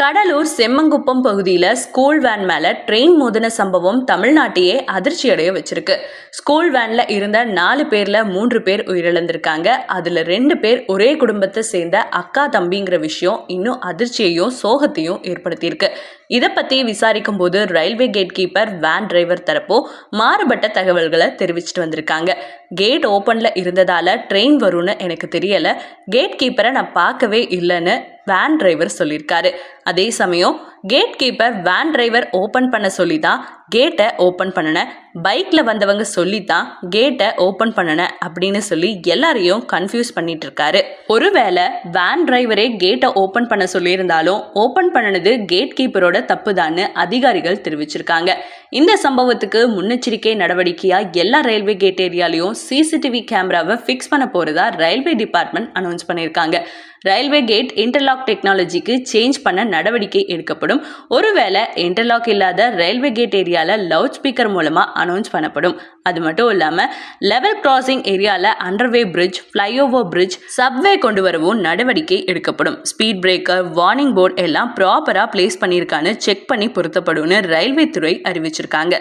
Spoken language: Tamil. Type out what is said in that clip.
கடலூர் செம்மங்குப்பம் பகுதியில் ஸ்கூல் வேன் மேலே ட்ரெயின் மோதின சம்பவம் தமிழ்நாட்டையே அதிர்ச்சியடைய வச்சிருக்கு. ஸ்கூல் வேனில் இருந்த நாலு பேரில் மூன்று பேர் உயிரிழந்திருக்காங்க. அதில் ரெண்டு பேர் ஒரே குடும்பத்தை சேர்ந்த அக்கா தம்பிங்கிற விஷயம் இன்னும் அதிர்ச்சியையும் சோகத்தையும் ஏற்படுத்தியிருக்கு. இதை பற்றி விசாரிக்கும் போது railway gate keeper van driver தரப்போ மாறுபட்ட தகவல்களை தெரிவிச்சிட்டு வந்திருக்காங்க. கேட் ஓப்பனில் இருந்ததால் ட்ரெயின் வரும்னு எனக்கு தெரியலை. கேட் கீப்பரை நான் பார்க்கவே இல்லைன்னு வேன் டிரைவர் சொல்லியிருக்காரு அதே சமயம் gate keeper van driver open பண்ண சொல்லி தான் கேட்டை ஓப்பன் பண்ணினேன் பைக்கில் வந்தவங்க சொல்லித்தான் கேட்டை ஓப்பன் பண்ணினேன் அப்படின்னு சொல்லி எல்லாரையும் கன்ஃபியூஸ் பண்ணிட்டு இருக்காரு. ஒருவேளை வேன் டிரைவரே கேட்டை ஓப்பன் பண்ண சொல்லியிருந்தாலும் ஓப்பன் பண்ணினது கேட் கீப்பரோட தப்புதான்னு அதிகாரிகள் தெரிவிச்சிருக்காங்க. இந்த சம்பவத்துக்கு முன்னெச்சரிக்கை நடவடிக்கையாக எல்லா ரயில்வே கேட் ஏரியாலையும் சிசிடிவி கேமராவை ஃபிக்ஸ் பண்ண போறதா ரயில்வே டிபார்ட்மெண்ட் அனௌன்ஸ் பண்ணியிருக்காங்க. ரயில்வே கேட் இன்டர்லாக் டெக்னாலஜிக்கு சேஞ்ச் பண்ண நடவடிக்கை எடுக்கப்படும். ஒருவேளை இன்டர்லாக் இல்லாத ரயில்வே கேட் ஏரியா ஏரியாவில் லவுட் ஸ்பீக்கர் மூலமாக அனௌன்ஸ் பண்ணப்படும். அது மட்டும் இல்லாமல் லெவல் கிராசிங் ஏரியாவில் underway bridge flyover bridge subway கொண்டு வரவும் நடவடிக்கை எடுக்கப்படும். ஸ்பீட் பிரேக்கர் வார்னிங் போர்டு எல்லாம் ப்ராப்பராக பிளேஸ் பண்ணியிருக்கான்னு செக் பண்ணி பொருத்தப்படும்னு ரயில்வே துறை அறிவிச்சிருக்காங்க.